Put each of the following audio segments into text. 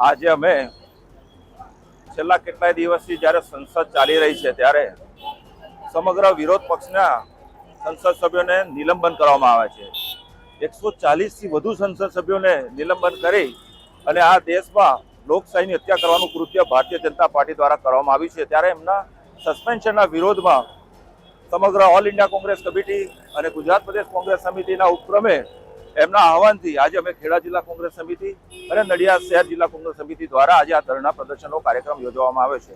આજે અમે છેલ્લા કેટલાય દિવસથી જ્યારે સંસદ ચાલી રહી છે ત્યારે સમગ્ર વિરોધ પક્ષના સંસદ સભ્યોને નિલંબન કરવામાં આવે છે. એકસો ચાલીસથી વધુ સંસદ સભ્યોને નિલંબન કરી અને આ દેશમાં લોકશાહીની હત્યા કરવાનું કૃત્ય ભારતીય જનતા પાર્ટી દ્વારા કરવામાં આવ્યું છે. ત્યારે એમના સસ્પેન્શનના વિરોધમાં સમગ્ર ઓલ ઇન્ડિયા કોંગ્રેસ કમિટી અને ગુજરાત પ્રદેશ કોંગ્રેસ સમિતિના ઉપક્રમે એમના આહવાનથી આજે અમે ખેડા જિલ્લા કોંગ્રેસ સમિતિ અને નડિયાદ શહેર જિલ્લા કોંગ્રેસ સમિતિ દ્વારા આજે આ ધરણા પ્રદર્શનનો કાર્યક્રમ યોજવામાં આવે છે.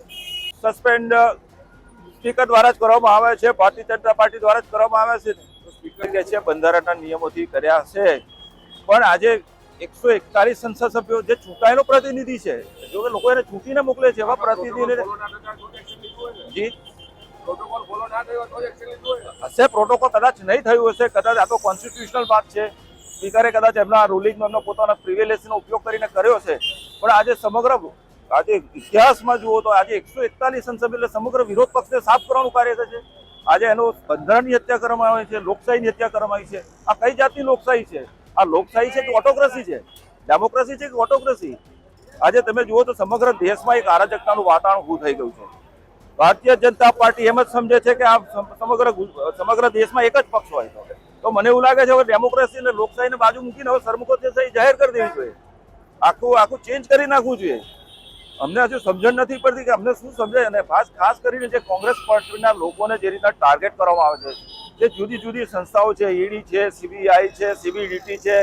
સસ્પેન્ડ સ્પીકર દ્વારા જ કરવામાં આવે છે ભારતીય જનતા પાર્ટી દ્વારા જ કરવામાં આવે છે. સ્પીકર કહે છે બંધારણના નિયમોથી કર્યા છે. પણ આજે એકસો એકતાલીસ સંસદ સભ્યો જે ચૂંટાયેલો પ્રતિનિધિ છે જો કે લોકો એને ચૂંટીને મોકલે છે એવા પ્રતિનિધિને જી. હશે પ્રોટોકોલ કદાચ નહીં થયું હશે કદાચ આ તો કોન્સ્ટિટ્યુશનલ વાત છે. સ્પીકરે કદાચ એમના રૂલિંગનો એમનો પોતાના પ્રિવેલેસનો ઉપયોગ કરીને કર્યો છે. પણ આજે સમગ્ર આજે ઇતિહાસમાં જુઓ તો આજે એકસો એકતાલીસ સંસદ એટલે સમગ્ર વિરોધ પક્ષને સાફ કરવાનું કાર્ય છે. આજે એનો બંધારણની હત્યા કરવામાં આવે છે, લોકશાહીની હત્યા કરવામાં આવી છે. આ કઈ જાતની લોકશાહી છે? આ લોકશાહી છે કે ઓટોક્રેસી છે? ડેમોક્રેસી છે કે ઓટોક્રેસી આજે તમે જુઓ તો સમગ્ર દેશમાં એક અરાજકતાનું વાતાવરણ ઊભું થઈ ગયું છે. ભારતીય જનતા પાર્ટી એમ જ સમજે છે કે આ સમગ્ર સમગ્ર દેશમાં એક જ પક્ષ હોય તો મને એવું લાગે છે હવે ડેમોક્રેસી અને લોકશાહીને બાજુ મૂકીને હવે સરમુખત્યારશાહી જાહેર કરી દેવી જોઈએ. આખું આખું ચેન્જ કરી નાખવું જોઈએ. અમને હજુ સમજણ નથી પડતી કે અમને શું સમજાય અને ખાસ ખાસ કરીને જે કોંગ્રેસ પાર્ટીના લોકોને જે રીતના ટાર્ગેટ કરવામાં આવે છે, જે જુદી જુદી સંસ્થાઓ છે ઈડી છે સીબીઆઈ છે સીબીડીટી છે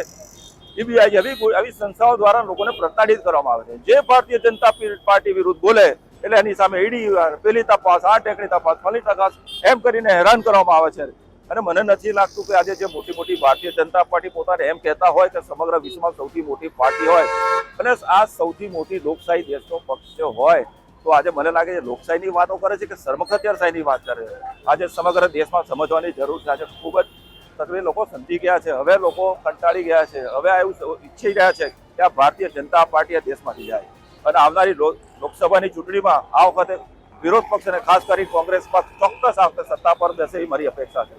સીબીઆઈ આવી આવી સંસ્થાઓ દ્વારા લોકોને પ્રતાડિત કરવામાં આવે છે. જે ભારતીય જનતા પાર્ટી વિરુદ્ધ બોલે, એટલે એની સામે ઈડી પેલી તપાસ, આ ટેકની તપાસ ફલી તપાસ, એમ કરીને હેરાન કરવામાં આવે છે. અને મને નથી લાગતું કે આજે જે મોટી મોટી ભારતીય જનતા પાર્ટી પોતાને એમ કહેતા હોય કે સમગ્ર વિશ્વમાં સૌથી મોટી પાર્ટી હોય અને આ સૌથી મોટી લોકશાહી દેશનો પક્ષ હોય, તો આજે મને લાગે છે લોકશાહીની વાતો કરે છે કે સરમખત્યારશાહીની વાત કરે છે. આજે સમગ્ર દેશમાં સમજવાની જરૂર છે. આજે ખૂબ જ તકલીફ. લોકો સમજી ગયા છે. હવે લોકો કંટાળી ગયા છે. હવે એવું ઈચ્છી રહ્યા છે કે આ ભારતીય જનતા પાર્ટી આ દેશમાંથી જાય. અને આવનારી લોકસભાની ચૂંટણીમાં આ વખતે વિરોધ પક્ષ અને ખાસ કરી કોંગ્રેસ પક્ષ ચોક્કસ આવતા સત્તા પર જશે એ મારી અપેક્ષા છે.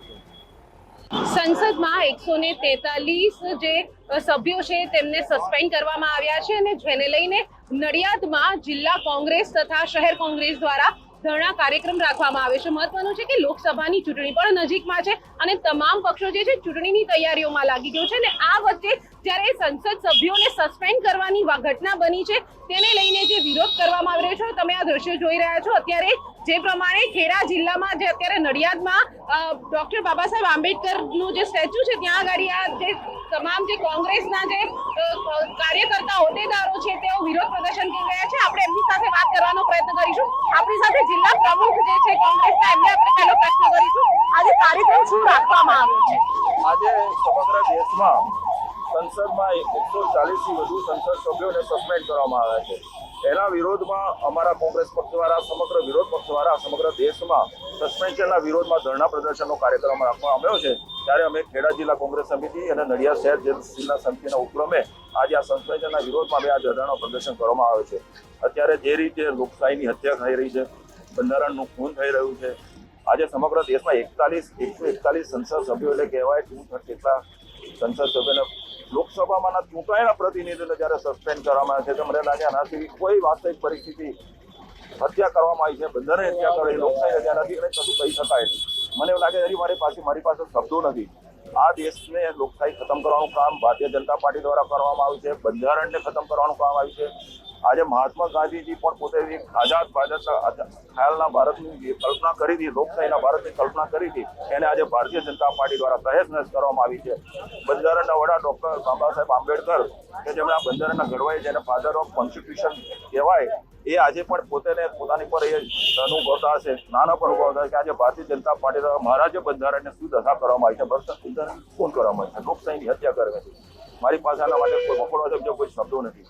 સંસદમાં એકસો ને તેતાલીસ જે સભ્યો છે તેમને સસ્પેન્ડ કરવામાં આવ્યા છે અને જેને લઈને નડિયાદમાં જિલ્લા કોંગ્રેસ તથા શહેર કોંગ્રેસ દ્વારા ધરણા કાર્યક્રમ રાખવામાં આવે છે. મહત્વનું છે કે લોકસભાની ચૂંટણી પણ નજીકમાં છે અને તમામ પક્ષો જે છે ચૂંટણીની તૈયારીઓમાં લાગી ગયો છે અને આ વચ્ચે જ્યારે સંસદ સભ્યોને સસ્પેન્ડ કરવાની ઘટના બની છે તેને લઈને વિરોધ કરવામાં આવી રહ્યો છે. તમે આ દ્રશ્યો જોઈ રહ્યા છો. અત્યારે જે પ્રમાણે ખેડા જિલ્લામાં જે અત્યારે નડિયાદમાં ડોક્ટર બાબા સાહેબ આંબેડકરનું જે સ્ટેચ્યુ છે, ત્યાં આગળ આ જે તમામ જે કોંગ્રેસના જે કાર્યકર્તા હોદ્દેદારો છે, તેઓ વિરોધ પ્રદર્શન કરી રહ્યા છે. આપણે એમની સાથે વાત કરવાનો પ્રયત્ન કરીશું. આપણી સાથે જિલ્લા પ્રમુખ જે છે, કોંગ્રેસના, એમને આપણે પહેલો પ્રશ્ન કરીશું. આજે કાર્યક્રમ શું રાખવામાં આવ્યો છે? આજે સમગ્ર દેશમાં સંસદમાં એકસો ચાલીસથી વધુ સંસદ સભ્યોને સસ્પેન્ડ કરવામાં આવ્યા છે. એના વિરોધમાં અમારા કોંગ્રેસ પક્ષ દ્વારા સમગ્ર વિરોધ પક્ષ દ્વારા સમગ્ર દેશમાં સસ્પેન્શનના વિરોધમાં ધરણા પ્રદર્શનનો કાર્યક્રમ રાખવામાં આવ્યો છે. ત્યારે અમે ખેડા જિલ્લા કોંગ્રેસ સમિતિ અને નડિયાદ શહેર જિલ્લા સમિતિના ઉપક્રમે આજે આ સસ્પેન્શનના વિરોધમાં અમે આ ધરણાનું પ્રદર્શન કરવામાં આવે છે. અત્યારે જે રીતે લોકશાહીની હત્યા થઈ રહી છે, બંધારણનું ખૂન થઈ રહ્યું છે, આજે સમગ્ર દેશમાં એકતાલીસ, એકસો એકતાલીસ સંસદ સભ્યો એટલે કહેવાય ટુ થર્ડ જેટલા સંસદ સભ્યોને લોકસભામાંના ચૂંટાયેલા પ્રતિનિધિને જ્યારે સસ્પેન્ડ કરવામાં આવે છે, તો મને લાગે આનાથી કોઈ વાસ્તવિક પરિસ્થિતિ હત્યા કરવામાં આવી છે. બંધારણ હત્યા કરે લોકશાહી હત્યા નથી અને કશું કહી શકાય મને એવું લાગે હજી મારી પાસે મારી પાસે શબ્દો નથી. આ દેશને લોકશાહી ખતમ કરવાનું કામ ભારતીય જનતા પાર્ટી દ્વારા કરવામાં આવ્યું છે. બંધારણને ખતમ કરવાનું કામ આવ્યું છે. આજે મહાત્મા ગાંધીજી પણ પોતે આઝાદ ભારતના ખ્યાલના ભારતની કલ્પના કરી હતી, લોકશાહીના ભારતની કલ્પના કરી હતી, એને આજે ભારતીય જનતા પાર્ટી દ્વારા તહેસ નહેસ કરવામાં આવી છે. બંધારણના વડા ડૉક્ટર બાબા સાહેબ આંબેડકર કે જેમણે આ બંધારણના ઘડવાઈ જેને ફાધર ઓફ કોન્સ્ટિટ્યુશન કહેવાય, એ આજે પણ પોતેને પોતાની પર એ અનુભવતા હશે, નાના પર અનુભવતા કે આજે ભારતીય જનતા પાર્ટી દ્વારા મહારાજ્ય બંધારણને શું દશા કરવામાં આવી છે, ભ્રષ્ટ બંધારણ કોણ કરવામાં આવી છે, લોકશાહીની હત્યા કરવી છે મારી પાસે આના માટે કોઈ વખોડવા શબ્દ કોઈ શબ્દો નથી.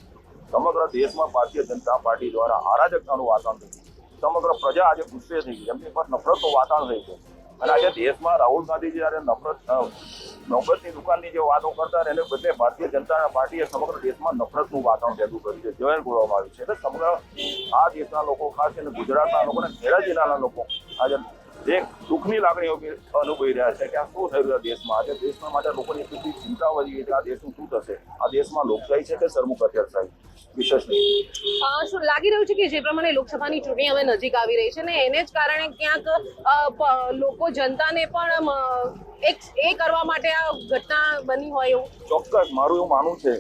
સમગ્ર દેશમાં ભારતીય જનતા પાર્ટી દ્વારા અરાજકતાનું વાતાવરણ થયું. સમગ્ર પ્રજા આજે ગુસ્સે થઈ ગઈ. એમની પર નફરતનું વાતાવરણ થઈ છે અને આજે દેશમાં રાહુલ ગાંધી જ્યારે નફરત અ, દુકાનની જે વાતો કરતા એને બદલે ભારતીય જનતા પાર્ટીએ સમગ્ર દેશમાં નફરતનું વાતાવરણ ભેગું કર્યું છે જોઈન કરવામાં આવ્યું છે. એટલે સમગ્ર આ દેશના લોકો ખાસ કરીને ગુજરાતના લોકો અને ખેડા જિલ્લાના લોકો આજે એક દુઃખની લાગણી અનુભવી રહ્યા છે કે આ શું થઈ રહ્યું દેશમાં? આજે દેશના માટે લોકોની એટલી ચિંતા વધી ગઈ છે આ દેશનું શું થશે? આ દેશમાં લોકશાહી છે કે સરમુખ અત્યારશાહી વિશેષ નહીં. શું લાગી રહ્યું છે કે જે પ્રમાણે લોકસભાની ચૂંટણી હવે નજીક આવી રહી છે ને એને જ કારણે ક્યાંક લોકો જનતાને પણ એક એ કરવા માટે આ ઘટના બની હોય એવું? ચોક્કસ મારું એવું માનવું છે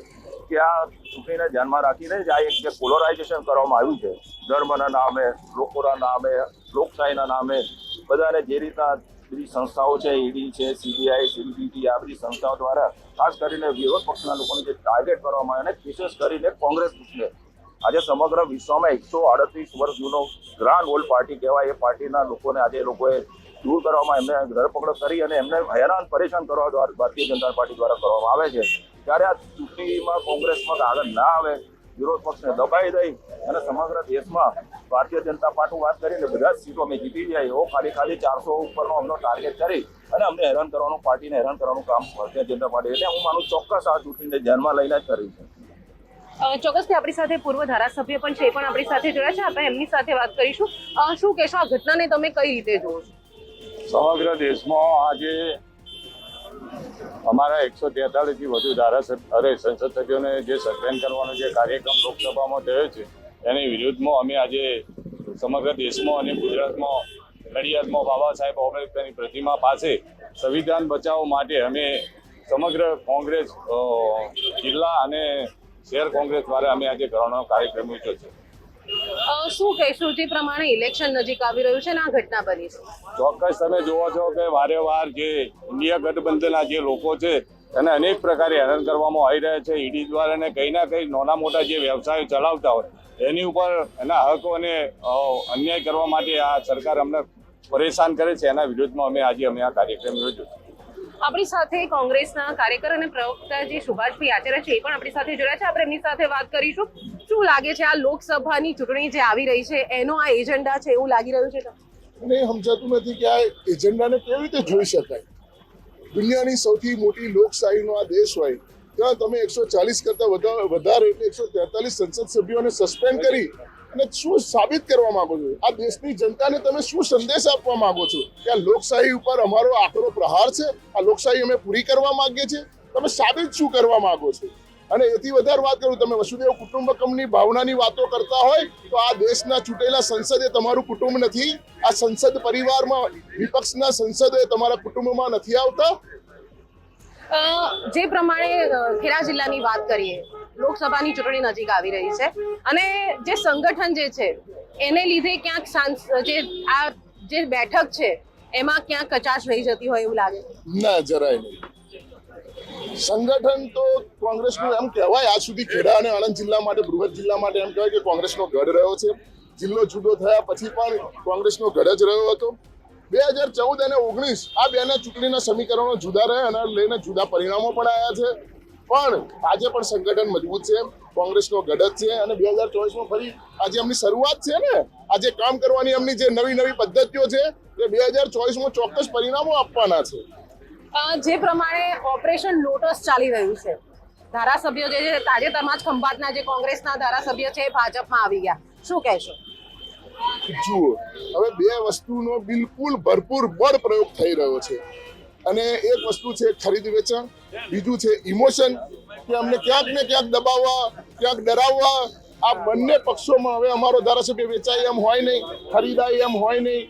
કે આ ચૂંટણીને ધ્યાનમાં રાખીને જ આ એક જે પોલરાઇઝેશન કરવામાં આવ્યું છે. ધર્મના નામે, લોકોના નામે, લોકશાહીના નામે, બધાને જે રીતના બધી સંસ્થાઓ છે, ઈડી છે, સીબીઆઈ સીબીટી આ બધી સંસ્થાઓ દ્વારા ખાસ કરીને વિરોધ પક્ષના લોકોને જે ટાર્ગેટ કરવામાં આવે અને વિશેષ કરીને કોંગ્રેસ પક્ષને. આજે સમગ્ર વિશ્વમાં એકસો અડત્રીસ વર્ષ જૂનો ગ્રાન્ડ ઓલ્ડ પાર્ટી કહેવાય, એ પાર્ટીના લોકોને આજે લોકોએ દૂર કરવામાં એમને ધરપકડ કરી અને એમને હેરાન પરેશાન કરવા દ્વારા ભારતીય જનતા પાર્ટી દ્વારા કરવામાં આવે છે. ત્યારે આ ચૂંટણીમાં કોંગ્રેસમાં આગળ ના આવે વિરોધ પક્ષને દબાઈ દઈ અને સમગ્ર દેશમાં ભારતીય જનતા પાર્ટી વાત કરીને બધા જ સીટો અમે જીતી જાય એવો ખાલી ખાલી ચારસો ઉપરનો અમનો ટાર્ગેટ કરી અને અમને હેરાન કરવાનું પાર્ટીને હેરાન કરવાનું કામ ભારતીય જનતા પાર્ટી એટલે હું માનું ચોક્કસ આ ચૂંટણીને ધ્યાનમાં લઈને જ કરી છે. ચોક્કસથી આપણી સાથે પૂર્વ ધારાસભ્ય પણ છે એ પણ આપણી સાથે જોડ્યા છે. આપણે એમની સાથે વાત કરીશું. શું કહેશો? આ ઘટનાને તમે કઈ રીતે જોવો છો? સમગ્ર દેશમાં આજે અમારા એકસો તેતાલીસથી વધુ ધારાસભ્ય અરે સંસદ સભ્યોને જે સસ્પેન્ડ કરવાનો જે કાર્યક્રમ લોકસભામાં થયો છે, એની વિરુદ્ધમાં અમે આજે સમગ્ર દેશમાં અને ગુજરાતમાં, નડિયાદમાં બાબા સાહેબ આંબેડકરની પ્રતિમા પાસે સંવિધાન બચાવ માટે અમે સમગ્ર કોંગ્રેસ જિલ્લા અને શહેર કોંગ્રેસ દ્વારા અમે આજે કરવાનો કાર્યક્રમ યોજ્યો છે. શું કહેશું? જે પ્રમાણે ઇલેક્શન નજીક આવી રહ્યું છે ને આ ઘટના બની છે. ચોક્કસ તમે જોવો છો કે વારે વાર જે ઇન્ડિયા ગઠબંધનના જે લોકો છે અને અનેક પ્રકારે હેરાન કરવામાં આવી રહ્યા છે. ઈડી દ્વારા અને કંઈ ના કંઈ નાના મોટા જે વ્યવસાયો ચલાવતા હોય, એની ઉપર એના હકોને અને અન્યાય કરવા માટે આ સરકાર અમને પરેશાન કરે છે. એના વિરુદ્ધમાં અમે આજે અમે આ કાર્યક્રમ યોજ્યો આપણી સાથે કોંગ્રેસના કાર્યકર અને પ્રવક્તા જે સુભાષભાઈ આચાર્ય છે, એ પણ આપણી સાથે જોડ્યા છે. આપણે એમની સાથે વાત કરીશું. શું લાગે છે આ લોકસભાની ચૂંટણી જે આવી રહી છે, એનો આ એજન્ડા છે, એવું લાગી રહ્યું છે? મને સમજાતું નથી કે આ એજન્ડાને કેવી રીતે જોઈ શકાય? દુનિયાની સૌથી મોટી લોકશાહીનો આ દેશ હોય, ત્યાં તમે એકસો ચાલીસ કરતા વધા- વધારે એટલે એકસો તેતાલીસ સંસદ સભ્યોને સસ્પેન્ડ કરી અને શું સાબિત કરવા માંગો છો? આ દેશની જનતાને તમે શું સંદેશ આપવા માંગો છો? કે આ લોકશાહી ઉપર અમારો આકરો પ્રહાર છે? આ લોકશાહી અમે પૂરી કરવા માંગીએ છીએ? તમે સાબિત શું કરવા માંગો છો? અને એથી વધારે વાત કરું, તમે વસુદેવ કુટુંબકમની ભાવનાની વાતો કરતા હોય, તો આ દેશના ચૂંટેલા સંસદ તમારું કુટુંબ નથી. આ સંસદ પરિવારમાં વિપક્ષના સંસદો તમારા કુટુંબમાં નથી આવતા? જે પ્રમાણે ખેડા જિલ્લાની વાત કરીએ લોકસભાની ચૂંટણી નજીક આવી રહી છે. અને જે સંગઠન જે છે, એને લીધે ક્યાંક જે આ જે બેઠક છે, એમાં ક્યાંક કચાશ રહી જતી હોય એવું લાગે. ના, જરાય નહીં. સંગઠન તો કોંગ્રેસનું એમ કહેવાય, આજ સુધી ખેડા અને આણંદ જિલ્લા માટે, બૃહદ જિલ્લા માટે એમ કહેવાય કે કોંગ્રેસનો ગઢ રહ્યો છે. જિલ્લો જુદો થયા પછી પણ કોંગ્રેસનો ગઢ જ રહ્યો હતો. બે હજાર ચૌદ અને ઓગણીસ આ બેના ચૂંટણીના સમીકરણો જુદા રહ્યા અને લઈને જુદા પરિણામો પણ આવ્યા છે. પણ આજે પણ સંગઠન મજબૂત છે કોંગ્રેસનો ગઢ જ છે અને બે હજાર ચોવીસમાં ફરી આજે એમની શરૂઆત છે ને? આજે કામ કરવાની એમની જે નવી નવી પદ્ધતિઓ છે એ બે હજાર ચોવીસમાં ચોક્કસ પરિણામો આપવાના છે. જે પ્રમાણે ઓપરેશન લોટસ ચાલી રહ્યું છે. ધારાસભ્યો જે છે તાજેતરમાં જ ખંભાતના જે કોંગ્રેસના ધારાસભ્ય છે ભાજપમાં આવી ગયા. શું કહેશો? જુઓ હવે બે વસ્તુનો બિલકુલ ભરપૂર બળ પ્રયોગ થઈ રહ્યો છે. અને એક વસ્તુ છે ખરીદ વેચાણ. બીજું છે ઇમોશન, કે અમને ક્યાંક ને ક્યાંક દબાવવા, ક્યાંક ડરાવવા. આ બંને પક્ષોમાં હવે અમારો ધારાસભ્ય વેચાય એમ હોય નહીં, ખરીદાય એમ હોય નહીં.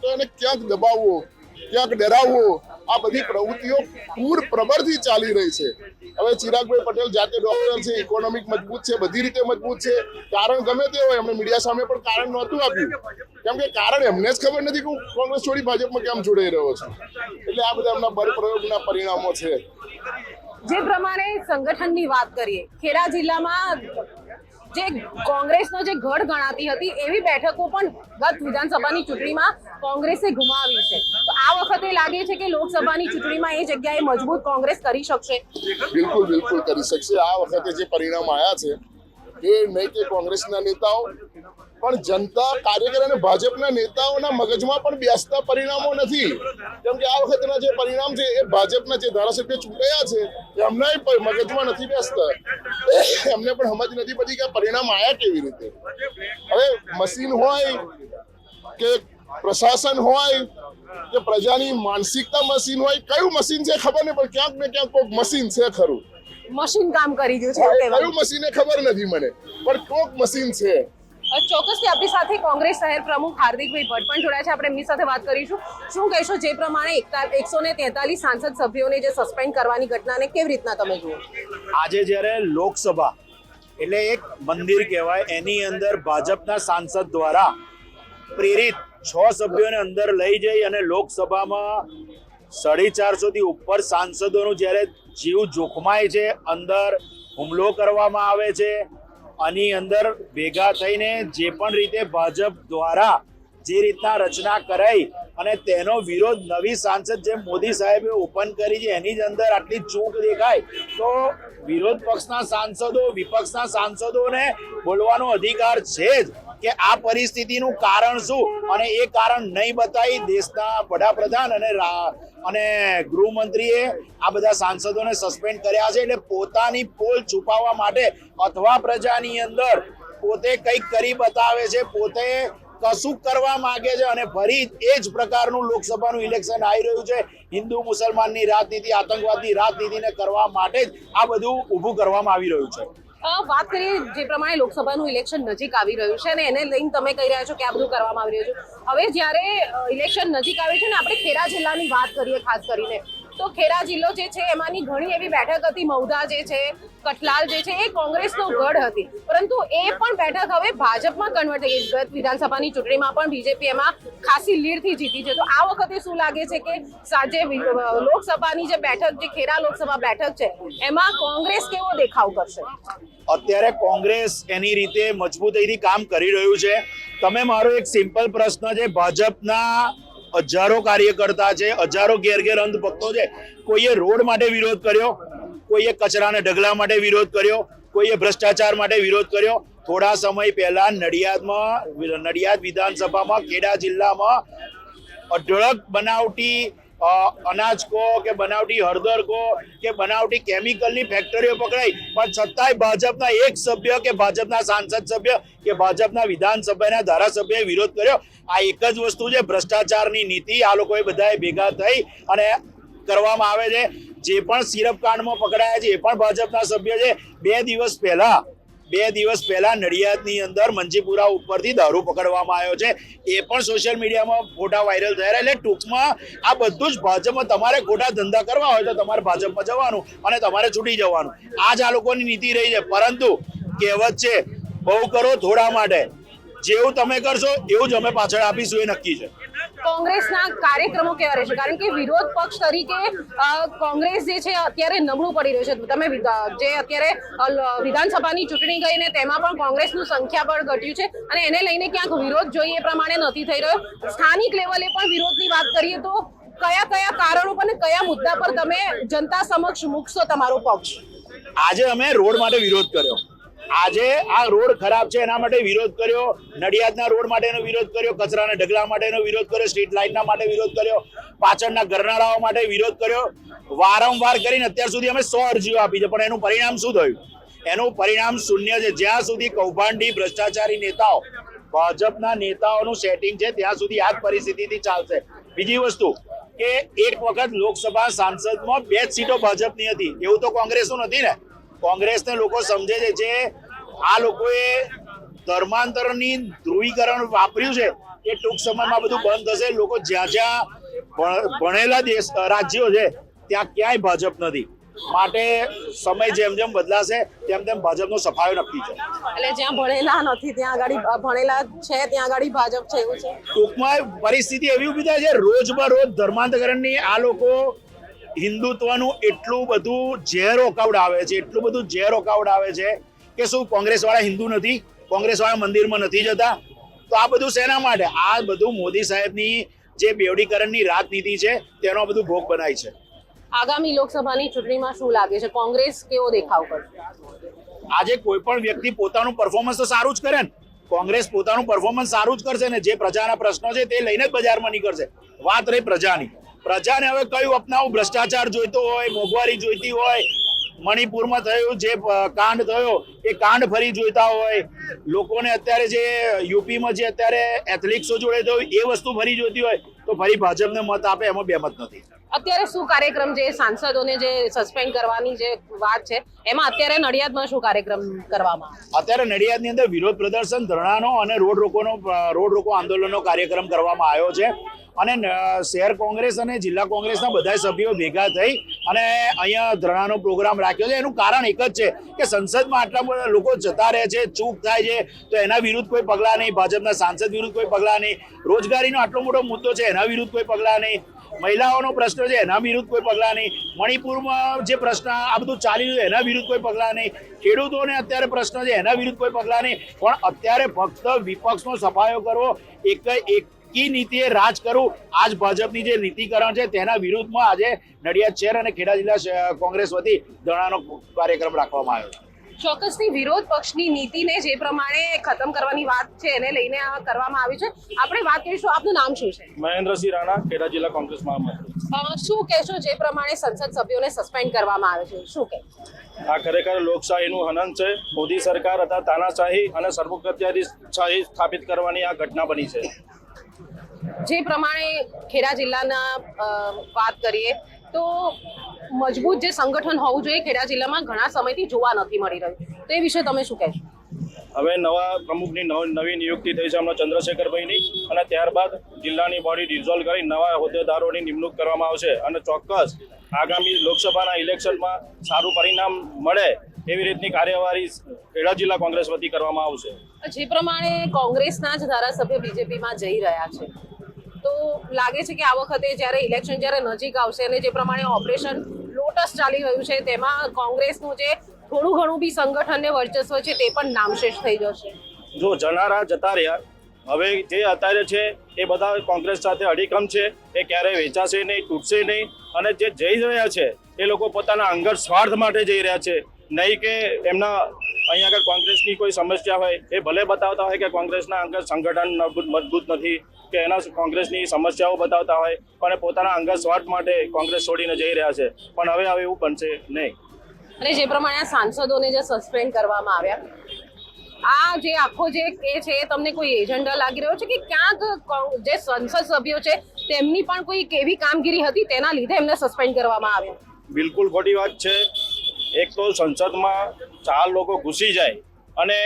તો એને ક્યાંક દબાવવો, ક્યાંક ડરાવવો આ બધી પ્રવૃત્તિઓ પૂર પ્રબળથી ચાલી રહી છે. હવે ચિરાગભાઈ પટેલ જાતે ડોક્ટર છે ઇકોનોમિક મજબૂત છે, બધી રીતે મજબૂત છે. કારણ ગમે તે હોય, એમણે મીડિયા સામે પણ કારણ નહોતું આપ્યું. કેમ કે કારણ એમને જ ખબર નથી કે કોંગ્રેસ છોડી ભાજપમાં કેમ જોડાઈ રહ્યો છું. એટલે આ બધા એમના બળપ્રયોગના પરિણામો છે. જે પ્રમાણે સંગઠનની વાત કરીએ, ખેડા જિલ્લામાં જે કોંગ્રેસનો જે ગઢ ગણાતી હતી, એવી બેઠકો પણ ગત વિધાનસભાની ચૂંટણીમાં કોંગ્રેસે ગુમાવી છે. તો આ વખતે લાગે છે કે લોકસભાની ચૂંટણીમાં એ જગ્યાએ મજબૂત કોંગ્રેસ કરી શકશે? બિલકુલ બિલકુલ કરી શકશે. આ વખતે જે પરિણામ આવ્યા છે, એ નહીં કે કોંગ્રેસના નેતાઓ પણ જનતા કાર્યકર અને ભાજપના નેતાઓના મગજમાં પણ બેસતા પરિણામો નથી. કેમ કે આ વખતના જે પરિણામ છે એ ભાજપના જે ધારાસભ્ય ચૂંટાયા છે એમના મગજમાં નથી બેસતા. એમને પણ સમજ નથી પડી કે પરિણામ આયા કેવી રીતે. હવે મશીન હોય કે પ્રશાસન હોય કે પ્રજાની માનસિકતા મશીન હોય કયું મશીન છે ખબર નહીં પણ ક્યાંક ને ક્યાંક કોઈક મશીન છે ખરું. મશીન કામ કરી દઉં છે કયું મશીન એ ખબર નથી મને પણ કોઈક મશીન છે. ચોક્કસથી આપણી સાથે કોંગ્રેસ શહેર પ્રમુખ હાર્દિકભાઈ ભટ્ટ પણ જોડાયા છે. આપણે એમની સાથે વાત કરીશું. શું કહેશો, જે પ્રમાણે એકસો ને તેતાલીસ સાંસદ સભ્યોને જે સસ્પેન્ડ કરવાની ઘટનાને કેવી રીતના તમે જુઓ? આજે જ્યારે લોકસભા, એટલે એક મંદિર કહેવાય, એની અંદર ભાજપના સાંસદ દ્વારા પ્રેરિત છ સભ્યોને અંદર લઈ જઈ અને લોકસભામાં સાડી ચારસોથી ઉપર સાંસદોનું જ્યારે જીવ જોખમાય છે, અંદર હુમલો કરવામાં આવે છે આની અંદર ભેગા થઈને જે પણ રીતે ભાજપ દ્વારા જે રીતના રચના કરાઈ અને તેનો વિરોધ નવી સાંસદ જે મોદી સાહેબે ઓપન કરી છે, એની જ અંદર આટલી ચૂક દેખાય, તો વિરોધ પક્ષના સાંસદો, વિપક્ષના સાંસદોને બોલવાનો અધિકાર છે જ. કે આ પરિસ્થિતિનું કારણ શું? અને એ કારણ નહીં બતાવી દેશના વડાપ્રધાન અને અને ગૃહમંત્રીએ આ બધા સાંસદોને સસ્પેન્ડ કર્યા છે એટલે પોતાની પોલ છુપાવવા માટે અથવા પ્રજાની અંદર પોતે કંઈક કરી બતાવે છે, પોતે કશું કરવા માંગે છે અને ફરી એ જ પ્રકારનું લોકસભાનું ઇલેક્શન આવી રહ્યું છે. હિન્દુ મુસલમાનની રાજનીતિ, આતંકવાદની રાજનીતિને કરવા માટે જ આ બધું ઊભું કરવામાં આવી રહ્યું છે. વાત કરીએ જે પ્રમાણે લોકસભાનું ઇલેક્શન નજીક આવી રહ્યું છે અને એને લઈને તમે કહી રહ્યા છો કે આ બધું કરવામાં આવી રહ્યું છે. હવે જ્યારે ઇલેક્શન નજીક આવે છે ને, આપણે ખેડા જિલ્લાની વાત કરીએ ખાસ કરીને તો ખેડા જિલ્લો જે છે, એમાંની ઘણી એવી બેઠક હતી મૌધા જે છે, કઠલાલ જે છે, એ કોંગ્રેસનો ગઢ હતી. પરંતુ એ પણ બેઠક હવે ભાજપમાં કન્વર્ટ થઈ ગઈ. ગત વિધાનસભાની ચૂંટણીમાં પણ બીજેપી એમાં ખાસી લીડથી જીતી છે. તો આ વખતે શું લાગે છે કે સાંજે લોકસભાની જે બેઠક, જે ખેડા લોકસભા બેઠક છે, એમાં કોંગ્રેસ કેવો દેખાવ કરશે? અત્યારે કોંગ્રેસ એની રીતે મજબૂતાઈથી કામ કરી રહ્યું છે. તમે મારો એક સિમ્પલ પ્રશ્ન છે. ભાજપના હજારો કાર્યકર્તા છે, હજારો ઘેર ઘેર અંધભક્તો છે. કોઈએ રોડ માટે વિરોધ કર્યો, કોઈએ કચરાને ઢગલા માટે વિરોધ કર્યો, કોઈએ ભ્રષ્ટાચાર માટે વિરોધ કર્યો. થોડા સમય પહેલા નડિયાદમાં, નડિયાદ વિધાનસભામાં, ખેડા જિલ્લામાં અઢળક બનાવટી અનાજ કો કે બનાવટી હળદર કો કે બનાવટી કેમિકલની ફેક્ટરીઓ પકડાઈ. પણ છતાંય ભાજપના એક સભ્ય કે ભાજપના સાંસદ સભ્ય કે ભાજપના વિધાનસભાના ધારાસભ્યએ વિરોધ કર્યો. આ એક જ વસ્તુ છે, ભ્રષ્ટાચારની નીતિ આ લોકોએ બધાએ ભેગા થઈ અને કરવામાં આવે છે. જે પણ સિરપ કાંડમાં પકડાયા છે, એ પણ ભાજપના સભ્ય છે. બે દિવસ પહેલા, બે દિવસ પહેલા નડિયાદની અંદર મંજીપુરા ઉપરથી દારૂ પકડવામાં આવ્યો છે. એ પણ સોશિયલ મીડિયામાં ફોટા વાયરલ થયા એટલે ટૂંકમાં આ બધું જ ભાજપમાં તમારે ખોટા ધંધા કરવા હોય તો તમારે ભાજપમાં જવાનું અને તમારે છૂટી જવાનું. આ જ આ લોકોની નીતિ રહી છે. પરંતુ કહેવત છે, બહુ કરો થોડા માટે. જેવું તમે કરશો એવું જ અમે પાછળ આપીશું એ નક્કી છે. કોંગ્રેસના કાર્યક્રમો કેવા રહેશે? કારણ કે વિરોધ પક્ષ તરીકે કોંગ્રેસ જે છે અત્યારે નબળું પડી રહ્યું છે. તમે જે અત્યારે વિધાનસભાની ચૂંટણી ગઈ ને તેમાં પણ કોંગ્રેસનું સંખ્યાબળ ઘટ્યું છે. અને એને લઈને ક્યાંક વિરોધ જોઈએ એ પ્રમાણે નથી થઈ રહ્યો. સ્થાનિક લેવલે પણ વિરોધની વાત કરીએ તો કયા કયા કારણો પર કયા મુદ્દા પર તમે જનતા સમક્ષ મૂકશો તમારો પક્ષ? આજે અમે રોડ માટે વિરોધ કર્યો. આજે આ રોડ ખરાબ છે, એના માટે વિરોધ કર્યો, નડિયાદના રોડ માટેનો વિરોધ કર્યો, કચરાના ઢગલા માટેનો વિરોધ કર્યો, સ્ટ્રીટ લાઇટના માટે વિરોધ કર્યો, પાછળના ઘરનાળાઓ માટે વિરોધ કર્યો. વારંવાર કરીને અત્યાર સુધી અમે સો અરજીઓ આપી છે, પણ એનું પરિણામ શું થયું? એનું પરિણામ શૂન્ય છે. જ્યાં સુધી કૌભાંડી ભ્રષ્ટાચારી નેતાઓ, ભાજપના નેતાઓનું સેટિંગ છે, ત્યાં સુધી આ જ પરિસ્થિતિથી ચાલશે. બીજી વસ્તુ કે એક વખત લોકસભા સાંસદમાં બે જ સીટો ભાજપની હતી. એવું તો કોંગ્રેસનું નથી ને? કોંગ્રેસને લોકો સમજે છે જે આ લોકોએ ધર્માંતરની ધ્રુવીકરણ વાપર્યું છે. એ ટૂંક સમયમાં બધું બંધ થશે. લોકો જ્યાં જ્યાં ભણેલા દેશ રાજ્યો છે ત્યાં ક્યાંય ભાજપ નથી. માટે સમય જેમ જેમ બદલાશે તેમ તેમ ભાજપનો સફાયો નક્કી છે. એટલે જ્યાં ભણેલા નથી ત્યાં આગળ ભણેલા છે ત્યાં આગળ ભાજપ છે એવું છે? ટૂંકમાં પરિસ્થિતિ એવી ઊભી થાય છે રોજ બરોજ ધર્માંતકરણની આ લોકો હિન્દુત્વનું એટલું બધું ઝેર ઓકાવડાવે છે એટલું બધું ઝેર ઓકાવડાવે છે કે શું કોંગ્રેસ વાળા હિન્દુ નથી કોંગ્રેસ વાળા મંદિરમાં નથી જતા? તો આ બધું શેના માટે? આ બધું મોદી સાહેબની જે બેવડીકરણની રાજનીતિ છે તેનો બધું ભોગ બનાય છે. આગામી લોકસભાની ચૂંટણીમાં શું લાગે છે? કોંગ્રેસ કેવો દેખાવ કરશે? આજે કોઈ પણ વ્યક્તિ પોતાનું પરફોર્મન્સ તો સારું જ કરે ને. કોંગ્રેસ પોતાનું પરફોર્મન્સ સારું જ કરશે ને જે પ્રજાના પ્રશ્નો છે તે લઈને જ બજારમાં નીકળશે. વાત રહી પ્રજાની. પ્રજાને હવે કયું અપનાવું? ભ્રષ્ટાચાર જોઈતો હોય મોંઘવારી જોઈતી હોય મણિપુરમાં થયું, જે કાંડ થયો, એ કાંડ ફરી જોઈતા હોય. લોકોને અત્યારે જે, યુપીમાં જે અત્યારે એથ્લેટિક્સો જોડે થયું, એ વસ્તુ ફરી જોઈતી હોય, તો ફરી ભાજપને મત આપે, એમાં બે મત નથી. અત્યારે શું કાર્યક્રમ જે સાંસદોને જે સસ્પેન્ડ કરવાની જે વાત છે, એમાં અત્યારે નડિયાદમાં શું કાર્યક્રમ કરવામાં? અત્યારે નડિયાદની અંદર વિરોધ પ્રદર્શન, ધરણાનો અને રોડ રોકોનો, રોડ રોકો આંદોલનનો કાર્યક્રમ કરવામાં આવ્યો છે. અને શહેર કોંગ્રેસ અને જિલ્લા કોંગ્રેસના બધા સભ્યો ભેગા થઈ અને અહીંયા ધરણાનો પ્રોગ્રામ રાખ્યો છે. એનું કારણ એક જ છે કે સંસદમાં આટલા બધા લોકો જતા રહે છે ચૂક થાય છે, તો એના વિરુદ્ધ કોઈ પગલાં નહીં, ભાજપના સાંસદ વિરુદ્ધ કોઈ પગલાં નહીં. રોજગારીનો આટલો મોટો મુદ્દો છે, એના વિરુદ્ધ કોઈ પગલાં નહીં. મહિલાઓનો પ્રશ્ન છે, એના વિરુદ્ધ કોઈ પગલાં નહીં. મણિપુરમાં જે પ્રશ્ન આ બધું ચાલી રહ્યું એના વિરુદ્ધ કોઈ પગલાં નહીં. ખેડૂતોને અત્યારે પ્રશ્ન છે, એના વિરુદ્ધ કોઈ પગલાં નહીં. પણ અત્યારે ફક્ત વિપક્ષનો સફાયો કરવો, એક એક કી નીતિએ રાજ કરવું. આજ ભાજપની જે નીતિકરણ છે, તેના વિરુદ્ધમાં આજે નડિયાદ શહેર અને ખેડા જિલ્લા કોંગ્રેસ વતી ધરણાનો કાર્યક્રમ રાખવામાં આવ્યો છે. ચોક્કસથી વિરોધ પક્ષની નીતિને જે પ્રમાણે ખતમ કરવાની વાત છે એને લઈને કરવામાં આવી છે. આપણે વાત કરીશું આપનું નામ શું છે? મહેન્દ્રસિંહ રાણા ખેડા જિલ્લા કોંગ્રેસ મહામંત્રી. શું કહેશો જે પ્રમાણે સંસદ સભ્યોને સસ્પેન્ડ કરવામાં આવે છે? શું કહે આ ખરેખર લોકશાહીનું હનન છે. મોદી સરકાર હતા તાનાશાહી અને સર્વોપચારી સ્થાપિત કરવાની આ ઘટના બની છે. જે પ્રમાણે ખેડા જિલ્લાના વાત કરીએ તો મજબૂત જે સંગઠન હોવું જોઈએ ખેડા જિલ્લામાં ઘણા સમયથી જોવા નથી મળી રહ્યું. તો એ વિશે તમે શું કહેશો? હવે નવા પ્રમુખની નવ- નિયુક્તિ થઈ છે હમણાં ચંદ્રશેખરભાઈની અને ત્યારબાદ જિલ્લાની બોડી ડિઝોલ્વ કરી નવા હોદ્દેદારોની નિમણૂક કરવામાં આવશે અને ચોક્કસ આગામી લોકસભાના ઇલેક્શનમાં સારું પરિણામ મળે એવી રીતની કાર્યવાહી ખેડા જિલ્લા કોંગ્રેસ વતી કરવામાં આવશે. જે પ્રમાણે કોંગ્રેસના જ ધારાસભ્ય બીજેપીમાં જઈ રહ્યા છે. તો લાગે છે કે આ વખતે જ્યારે ઇલેક્શન જ્યારે નજીક આવશે અને જે પ્રમાણે ઓપરેશન લોટસ ચાલી રહ્યું છે, તેમાં કોંગ્રેસનું જે થોડું ઘણું બી સંગઠન ને વર્ચસ્વ છે તે પણ નામશેષ થઈ જશે. જો જનારા જતા રહ્યા, હવે જે અત્યારે છે એ બધા કોંગ્રેસ સાથે અડીકમ છે, એ ક્યારેય વેચાશે નહીં, તૂટશે નહીં અને જે જઈ રહ્યા છે, એ લોકો પોતાના અંગત સ્વાર્થ માટે જઈ રહ્યા છે. નહીં કે એમના અહીંયા આગળ કોંગ્રેસની કોઈ સમસ્યા હોય એ ભલે બતાવતા હોય કે કોંગ્રેસના અંગત સંગઠન મજબૂત નથી કે એના કોંગ્રેસની સમસ્યાઓ બતાવતા હોય પણ પોતાના અંગત સ્વાર્થ માટે કોંગ્રેસ છોડીને જઈ રહ્યા છે. પણ હવે હવે એવું બનશે નહીં. અને જે પ્રમાણે આ સાંસદોને જે સસ્પેન્ડ કરવામાં આવ્યા આ જે આખો જે એ છે તમને કોઈ એજન્ડા લાગી રહ્યો છે કે ક્યાંક જે સંસદ સભ્યો છે તેમની પણ કોઈ કેવી કામગીરી હતી તેના લીધે એમને સસ્પેન્ડ કરવામાં આવ્યા? બિલકુલ ખોટી વાત છે. એક તો સંસદમાં ચાર લોકો ઘૂસી જાય અને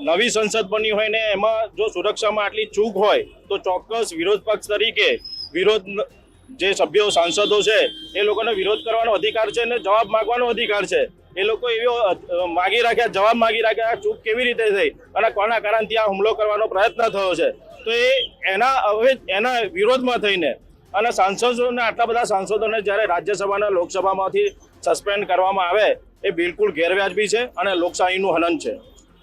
નવી સંસદ બની હોય ને એમાં જો સુરક્ષામાં આટલી ચૂક હોય, તો ચોક્કસ વિરોધ પક્ષ તરીકે વિરોધ જે સભ્યો, સાંસદો છે, એ લોકોને વિરોધ કરવાનો અધિકાર છે અને જવાબ માગવાનો અધિકાર છે. એ લોકો એવો માગી રાખ્યા, જવાબ માગી રાખ્યા ચૂક કેવી રીતે થઈ અને કોના કારણથી આ હુમલો કરવાનો પ્રયત્ન થયો છે? તો એ એના હવે એના વિરોધમાં થઈને અને સાંસદોને આટલા બધા સાંસદોને જ્યારે રાજ્યસભાના લોકસભામાંથી સસ્પેન્ડ કરવામાં આવે, એ બિલકુલ ગેરવ્યાજબી છે અને લોકશાહીનું હનન છે.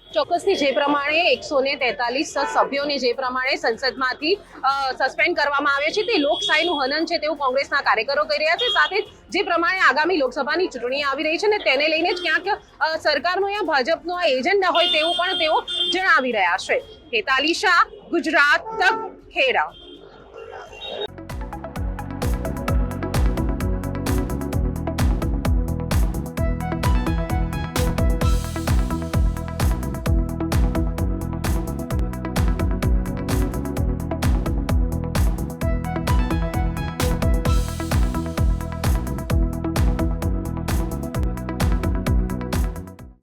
ચોક્કસથી, જે પ્રમાણે એકસો ને તેતાલીસ સભ્યોને જે પ્રમાણે સંસદમાંથી સસ્પેન્ડ કરવામાં આવે છે, તે લોકશાહીનું હનન છે તેવું કોંગ્રેસના કાર્યકરો કહી રહ્યા છે. સાથે જે પ્રમાણે આગામી લોકસભાની ચૂંટણી આવી રહી છે ને તેને લઈને જ ક્યાંક સરકારનો યા ભાજપનો એજન્ડા હોય તેવું પણ તેઓ જણાવી રહ્યા છે. હેતાલી ગુજરાત તક ખેડા.